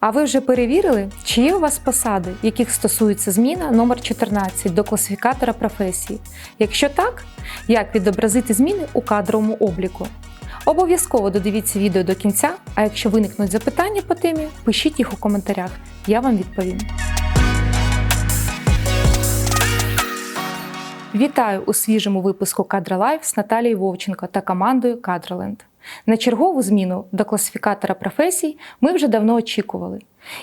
А ви вже перевірили, чи є у вас посади, яких стосується зміна номер 14 до класифікатора професії? Якщо так, як відобразити зміни у кадровому обліку? Обов'язково додивіться відео до кінця, а якщо виникнуть запитання по темі, пишіть їх у коментарях, я вам відповім. Вітаю у свіжому випуску Кадра Лайф з Наталією Вовченко та командою Кадроленд. На чергову зміну до класифікатора професій ми вже давно очікували.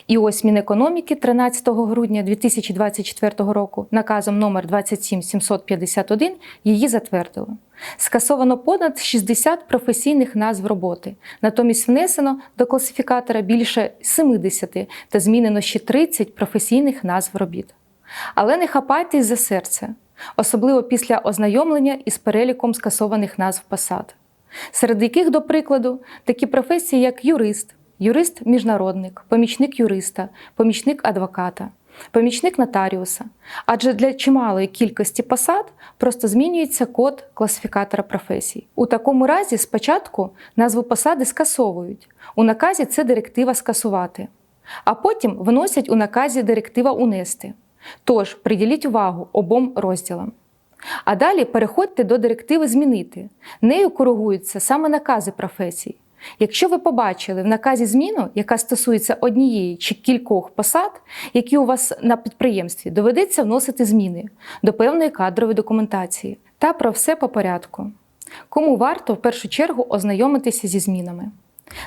І ось Мінекономіки 13 грудня 2024 року наказом номер 27751 її затвердило. Скасовано понад 60 професійних назв роботи, натомість внесено до класифікатора більше 70 та змінено ще 30 професійних назв робіт. Але не хапайтесь за серце, особливо після ознайомлення із переліком скасованих назв посад серед яких, до прикладу, такі професії, як юрист, юрист-міжнародник, помічник юриста, помічник адвоката, помічник нотаріуса. Адже для чималої кількості посад просто змінюється код класифікатора професій. У такому разі спочатку назву посади скасовують. У наказі це директива скасувати, а потім вносять у наказі директива унести. Тож приділіть увагу обом розділам. А далі переходьте до директиви змінити. Нею коригуються саме накази професій. Якщо ви побачили в наказі зміну, яка стосується однієї чи кількох посад, які у вас на підприємстві, доведеться вносити зміни до певної кадрової документації. Та про все по порядку. Кому варто в першу чергу ознайомитися зі змінами?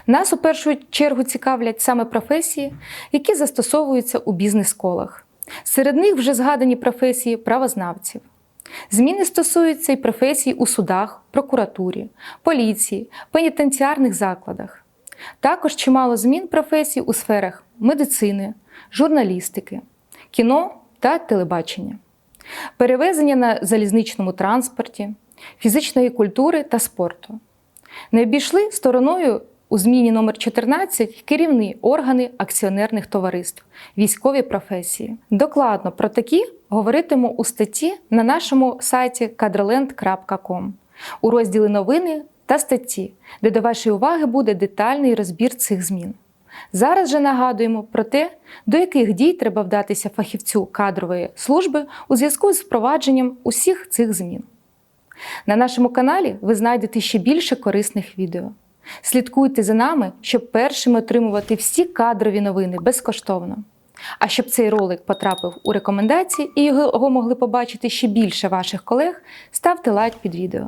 Нас у першу чергу цікавлять саме професії, які застосовуються у бізнес-колах. Серед них вже згадані професії правознавців. Зміни стосуються і професій у судах, прокуратурі, поліції, пенітенціарних закладах. Також чимало змін професій у сферах медицини, журналістики, кіно та телебачення, перевезення на залізничному транспорті, фізичної культури та спорту. Не обійшли стороною у зміні номер 14 керівні органи акціонерних товариств, військові професії. Докладно про такі говоритиму у статті на нашому сайті kadroland.com у розділі новини та статті, де до вашої уваги буде детальний розбір цих змін. Зараз же нагадуємо про те, до яких дій треба вдатися фахівцю кадрової служби у зв'язку з впровадженням усіх цих змін. На нашому каналі ви знайдете ще більше корисних відео. Слідкуйте за нами, щоб першими отримувати всі кадрові новини безкоштовно. А щоб цей ролик потрапив у рекомендації і його могли побачити ще більше ваших колег, ставте лайк під відео.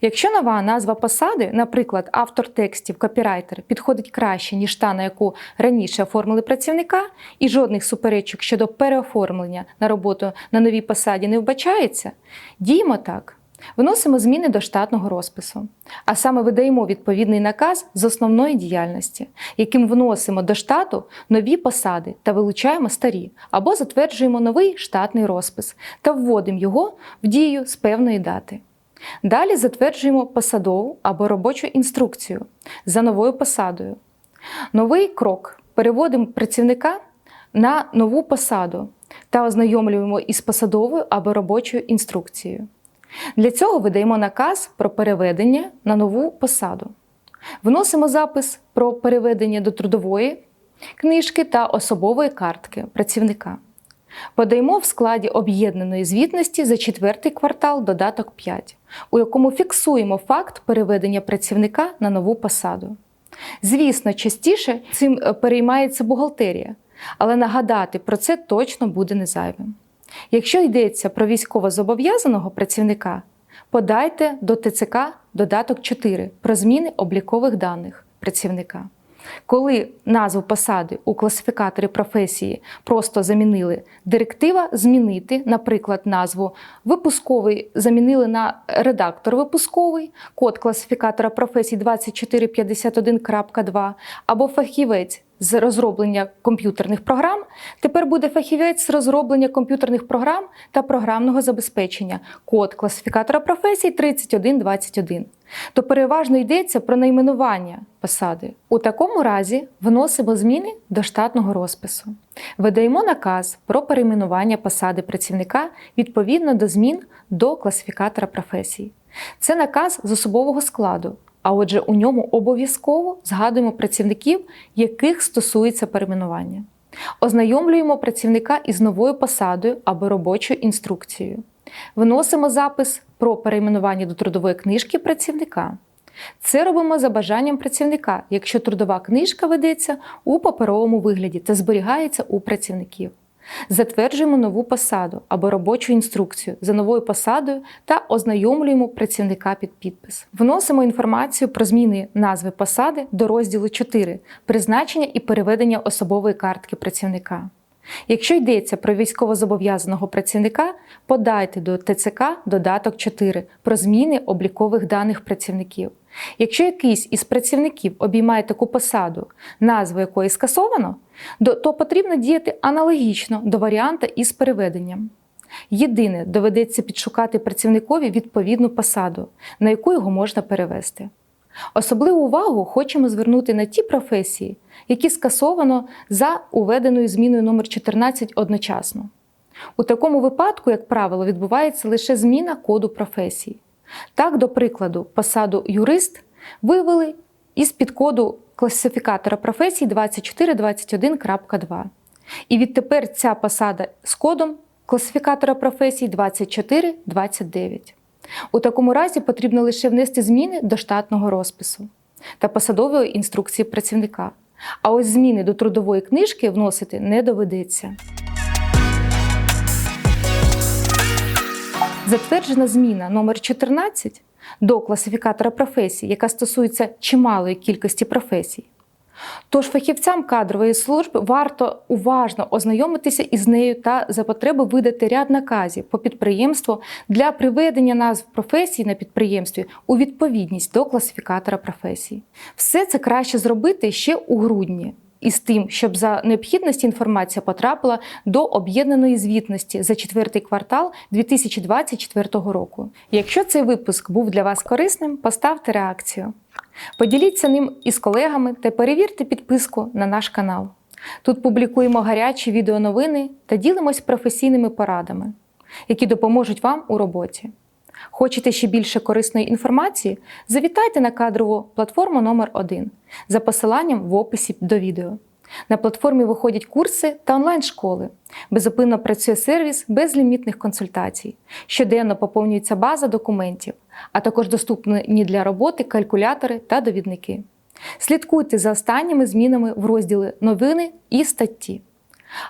Якщо нова назва посади, наприклад, автор текстів, копірайтер, підходить краще, ніж та, на яку раніше оформили працівника, і жодних суперечок щодо переоформлення на роботу на новій посаді не вбачається, діємо так. Вносимо зміни до штатного розпису, а саме видаємо відповідний наказ з основної діяльності, яким вносимо до штату нові посади та вилучаємо старі, або затверджуємо новий штатний розпис та вводимо його в дію з певної дати. Далі затверджуємо посадову або робочу інструкцію за новою посадою. Новий крок переводимо працівника на нову посаду та ознайомлюємо із посадовою або робочою інструкцією. Для цього видаємо наказ про переведення на нову посаду. Вносимо запис про переведення до трудової книжки та особової картки працівника. Подаємо в складі об'єднаної звітності за четвертий квартал додаток 5, у якому фіксуємо факт переведення працівника на нову посаду. Звісно, частіше цим е, переймається бухгалтерія, але нагадати про це точно буде не зайвим. Якщо йдеться про військовозобов'язаного працівника, подайте до ТЦК додаток 4 про зміни облікових даних працівника. Коли назву посади у класифікаторі професії просто замінили, директива змінити, наприклад, назву випусковий замінили на редактор випусковий, код класифікатора професій 2451.2 або фахівець з розроблення комп'ютерних програм, тепер буде фахівець з розроблення комп'ютерних програм та програмного забезпечення, код класифікатора професій 3121. То переважно йдеться про найменування посади. У такому разі вносимо зміни до штатного розпису. Видаємо наказ про перейменування посади працівника відповідно до змін до класифікатора професій. Це наказ з особового складу, А отже, у ньому обов'язково згадуємо працівників, яких стосується перейменування. Ознайомлюємо працівника із новою посадою або робочою інструкцією. Вносимо запис про перейменування до трудової книжки працівника. Це робимо за бажанням працівника, якщо трудова книжка ведеться у паперовому вигляді та зберігається у працівників. Затверджуємо нову посаду або робочу інструкцію за новою посадою та ознайомлюємо працівника під підпис. Вносимо інформацію про зміни назви посади до розділу 4 призначення і переведення особової картки працівника. Якщо йдеться про військовозобов'язаного працівника, подайте до ТЦК додаток 4 про зміни облікових даних працівників. Якщо якийсь із працівників обіймає таку посаду, назву якої скасовано, то потрібно діяти аналогічно до варіанта із переведенням. Єдине, доведеться підшукати працівникові відповідну посаду, на яку його можна перевести. Особливу увагу хочемо звернути на ті професії, які скасовано за уведеною зміною номер 14 одночасно. У такому випадку, як правило, відбувається лише зміна коду професії. Так, до прикладу, посаду юрист вивели із підкоду класифікатора професій 2421.2. І відтепер ця посада з кодом класифікатора професій 2429. У такому разі потрібно лише внести зміни до штатного розпису та посадової інструкції працівника. А ось зміни до трудової книжки вносити не доведеться. Затверджена зміна номер 14 до класифікатора професій, яка стосується чималої кількості професій. Тож фахівцям кадрової служби варто уважно ознайомитися із нею та за потреби видати ряд наказів по підприємству для приведення назв професій на підприємстві у відповідність до класифікатора професій. Все це краще зробити ще у грудні. Із тим, щоб за необхідності інформація потрапила до об'єднаної звітності за четвертий квартал 2024 року. Якщо цей випуск був для вас корисним, поставте реакцію. Поділіться ним із колегами та перевірте підписку на наш канал. Тут публікуємо гарячі відеоновини та ділимось професійними порадами, які допоможуть вам у роботі. Хочете ще більше корисної інформації? Завітайте на кадрову платформу номер 1 за посиланням в описі до відео. На платформі виходять курси та онлайн-школи. Безупинно працює сервіс безлімітних консультацій. Щоденно поповнюється база документів, а також доступні для роботи калькулятори та довідники. Слідкуйте за останніми змінами в розділі новини і статті.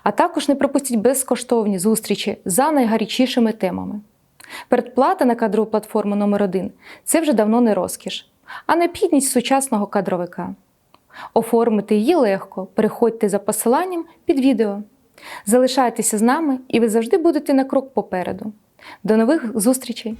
А також не пропустіть безкоштовні зустрічі за найгарячішими темами. Передплата на кадрову платформу номер 1 це вже давно не розкіш, а необхідність сучасного кадровика. Оформити її легко, переходьте за посиланням під відео. Залишайтеся з нами, і ви завжди будете на крок попереду. До нових зустрічей!